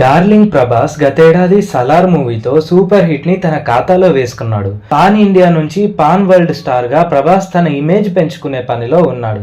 Darling Prabhas గతేడాది సలార్ మూవీతో super హిట్ని తన ఖాతాలో వేసుకున్నాడు. పాన్ ఇండియా నుంచి పాన్ వరల్డ్ స్టార్గా ప్రభాస్ తన ఇమేజ్ పెంచుకునే పనిలో ఉన్నాడు.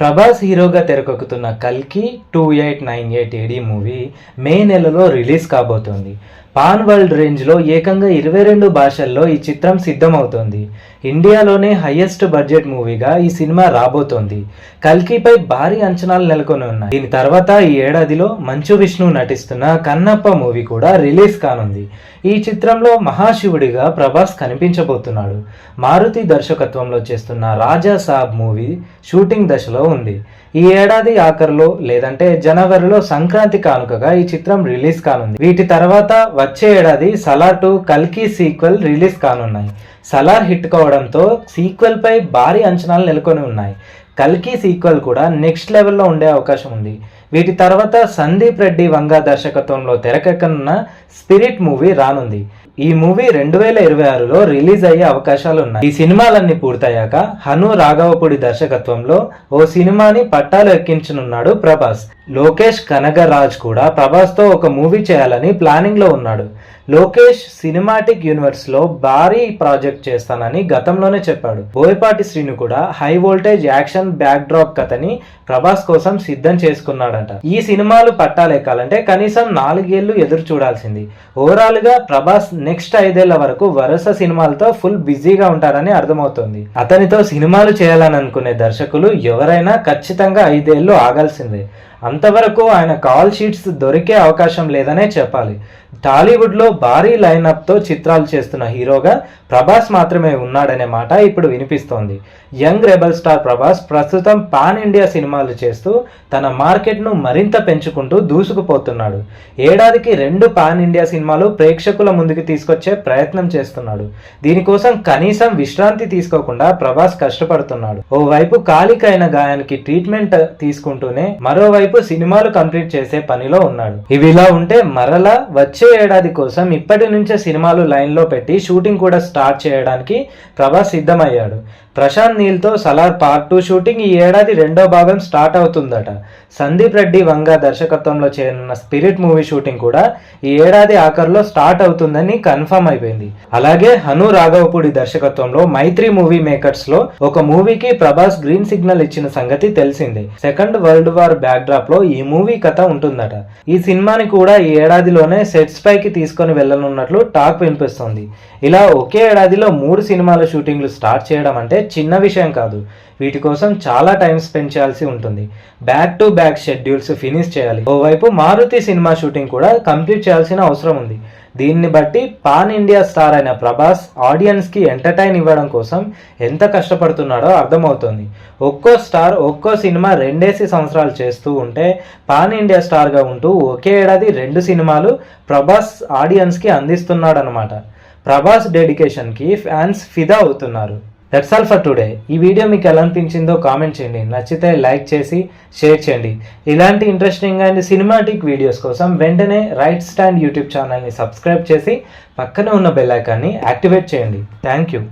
ప్రభాస్ హీరోగా తెరకెక్కుతున్న కల్కి two eight nine eight AD movie May నెలలో రిలీజ్ కాబోతోంది. పాన్ వరల్డ్ రేంజ్లో ఏకంగా ఇరవై రెండు భాషల్లో ఈ చిత్రం సిద్ధమవుతోంది. ఇండియాలోనే హయ్యెస్ట్ బడ్జెట్ మూవీగా ఈ సినిమా రాబోతోంది. కల్కిపై భారీ అంచనాలు నెలకొని ఉన్నాయి. దీని తర్వాత ఈ ఏడాదిలో మంచు విష్ణు నటిస్తున్న కన్నప్ప మూవీ కూడా రిలీజ్ కానుంది. ఈ చిత్రంలో మహాశివుడిగా ప్రభాస్ కనిపించబోతున్నాడు. మారుతి దర్శకత్వంలో చేస్తున్న రాజా సాబ్ మూవీ షూటింగ్ దశలో ఉంది. ఈ ఏడాది ఆఖరిలో లేదంటే జనవరిలో సంక్రాంతి కానుకగా ఈ చిత్రం రిలీజ్ కానుంది. వీటి తర్వాత వచ్చే ఏడాది సలార్ టు కల్కి సీక్వెల్ రిలీజ్ కానున్నాయి. సలార్ హిట్ కావడంతో సీక్వెల్ పై భారీ అంచనాలు నెలకొని ఉన్నాయి. కల్కి సీక్వెల్ కూడా నెక్స్ట్ లెవెల్లో ఉండే అవకాశం ఉంది. వీటి తర్వాత సందీప్ రెడ్డి వంగ దర్శకత్వంలో తెరకెక్కనున్న స్పిరిట్ మూవీ రానుంది. ఈ మూవీ రెండు వేల ఇరవై ఆరులో రిలీజ్ అయ్యే అవకాశాలు ఉన్నాయి. ఈ సినిమాలన్నీ పూర్తయ్యాక హను రాఘవపుడి దర్శకత్వంలో ఓ సినిమాని పట్టాలు ఎక్కించనున్నాడు ప్రభాస్. లోకేష్ కనగరాజ్ కూడా ప్రభాస్తో ఒక మూవీ చేయాలని ప్లానింగ్లో ఉన్నాడు. లోకేష్ సినిమాటిక్ యూనివర్స్లో భారీ ప్రాజెక్ట్ చేస్తానని గతంలోనే చెప్పాడు. బోయపాటి శ్రీను కూడా high voltage action backdrop కథని ప్రభాస్ కోసం సిద్ధం చేసుకున్నాడట. ఈ సినిమాలు పట్టాలెక్కాలంటే కనీసం నాలుగేళ్ళు ఎదురు చూడాల్సింది. ఓవరాల్గా ప్రభాస్ నెక్స్ట్ ఐదేళ్ళ వరకు వరుస సినిమాలతో ఫుల్ బిజీగా ఉంటారని అర్థమవుతోంది. అతనితో సినిమాలు చేయాలని అనుకునే దర్శకులు ఎవరైనా ఖచ్చితంగా ఐదేళ్ళు ఆగాల్సిందే. అంతవరకు ఆయన కాల్ షీట్స్ దొరికే అవకాశం లేదనే చెప్పాలి. టాలీవుడ్లో భారీ లైనప్తో చిత్రాలు చేస్తున్న హీరోగా ప్రభాస్ మాత్రమే ఉన్నాడనే మాట ఇప్పుడు వినిపిస్తోంది. యంగ్ రెబల్ స్టార్ ప్రభాస్ ప్రస్తుతం పాన్ ఇండియా సినిమాలు చేస్తూ తన మార్కెట్ను మరింత పెంచుకుంటూ దూసుకుపోతున్నాడు. ఏడాదికి రెండు పాన్ ఇండియా సినిమాలు ప్రేక్షకుల ముందుకు తీసుకొచ్చే ప్రయత్నం చేస్తున్నాడు. దీనికోసం కనీసం విశ్రాంతి తీసుకోకుండా ప్రభాస్ కష్టపడుతున్నాడు. ఓవైపు కాలికైన గాయానికి ట్రీట్మెంట్ తీసుకుంటూనే మరోవైపు సినిమాలు కంప్లీట్ చేసే పనిలో ఉన్నాడు. ఇవి ఇలా ఉంటే మరలా వచ్చే ఏడాది కోసం ఇప్పటి నుంచే సినిమాలు లైన్లో పెట్టి షూటింగ్ కూడా స్టార్ట్ చేయడానికి ప్రభాస్ సిద్ధమయ్యాడు. ప్రశాంత్ నీల్తో సలార్ పార్ట్ టూ షూటింగ్ ఈ ఏడాది రెండో భాగం స్టార్ట్ అవుతుందట. సందీప్ రెడ్డి వంగ దర్శకత్వంలో చేరిన స్పిరిట్ మూవీ షూటింగ్ కూడా ఈ ఏడాది ఆఖరిలో స్టార్ట్ అవుతుందని కన్ఫర్మ్ అయిపోయింది. అలాగే హను రాఘవపూడి దర్శకత్వంలో మైత్రి మూవీ మేకర్స్లో ఒక మూవీకి ప్రభాస్ గ్రీన్ సిగ్నల్ ఇచ్చిన సంగతి తెలిసిందే. Second world war backdrop లో ఈ మూవీ కథ ఉంటుందట. ఈ సినిమాని కూడా ఈ ఏడాదిలోనే సెట్స్ పైకి తీసుకొని వెళ్ళనున్నట్లు టాక్ వినిపిస్తోంది. ఇలా ఒకే ఏడాదిలో మూడు సినిమాల షూటింగ్లు స్టార్ట్ చేయడం అంటే చిన్న విషయం కాదు. వీటి కోసం చాలా టైం స్పెండ్ చేయాల్సి ఉంటుంది. Back to back schedules finish చేయాలి. ఓవైపు మారుతి సినిమా షూటింగ్ కూడా కంప్లీట్ చేయాల్సిన అవసరం ఉంది. దీన్ని బట్టి పాన్ ఇండియా స్టార్ అయిన ప్రభాస్ ఆడియన్స్కి ఎంటర్టైన్ ఇవ్వడం కోసం ఎంత కష్టపడుతున్నాడో అర్థమవుతుంది. ఒక్కో స్టార్ ఒక్కో సినిమా రెండేసి సంవత్సరాలు చేస్తూ ఉంటే పాన్ ఇండియా స్టార్గా ఉంటూ ఒకే ఏడాది రెండు సినిమాలు ప్రభాస్ ఆడియన్స్కి అందిస్తున్నాడనమాట ప్రభాస్ డెడికేషన్కి ఫ్యాన్స్ ఫిదా అవుతున్నారు. దట్స్ ఆల్ ఫర్ టుడే ఈ వీడియో మీకు ఎలా అనిపించిందో కామెంట్ చేయండి. నచ్చితే లైక్ చేసి షేర్ చేయండి. ఇలాంటి ఇంట్రెస్టింగ్ అండ్ సినిమాటిక్ వీడియోస్ కోసం వెంటనే రైట్ స్టాండ్ యూట్యూబ్ ఛానల్ని సబ్స్క్రైబ్ చేసి పక్కనే ఉన్న బెల్ ఐకాన్ని యాక్టివేట్ చేయండి. Thank you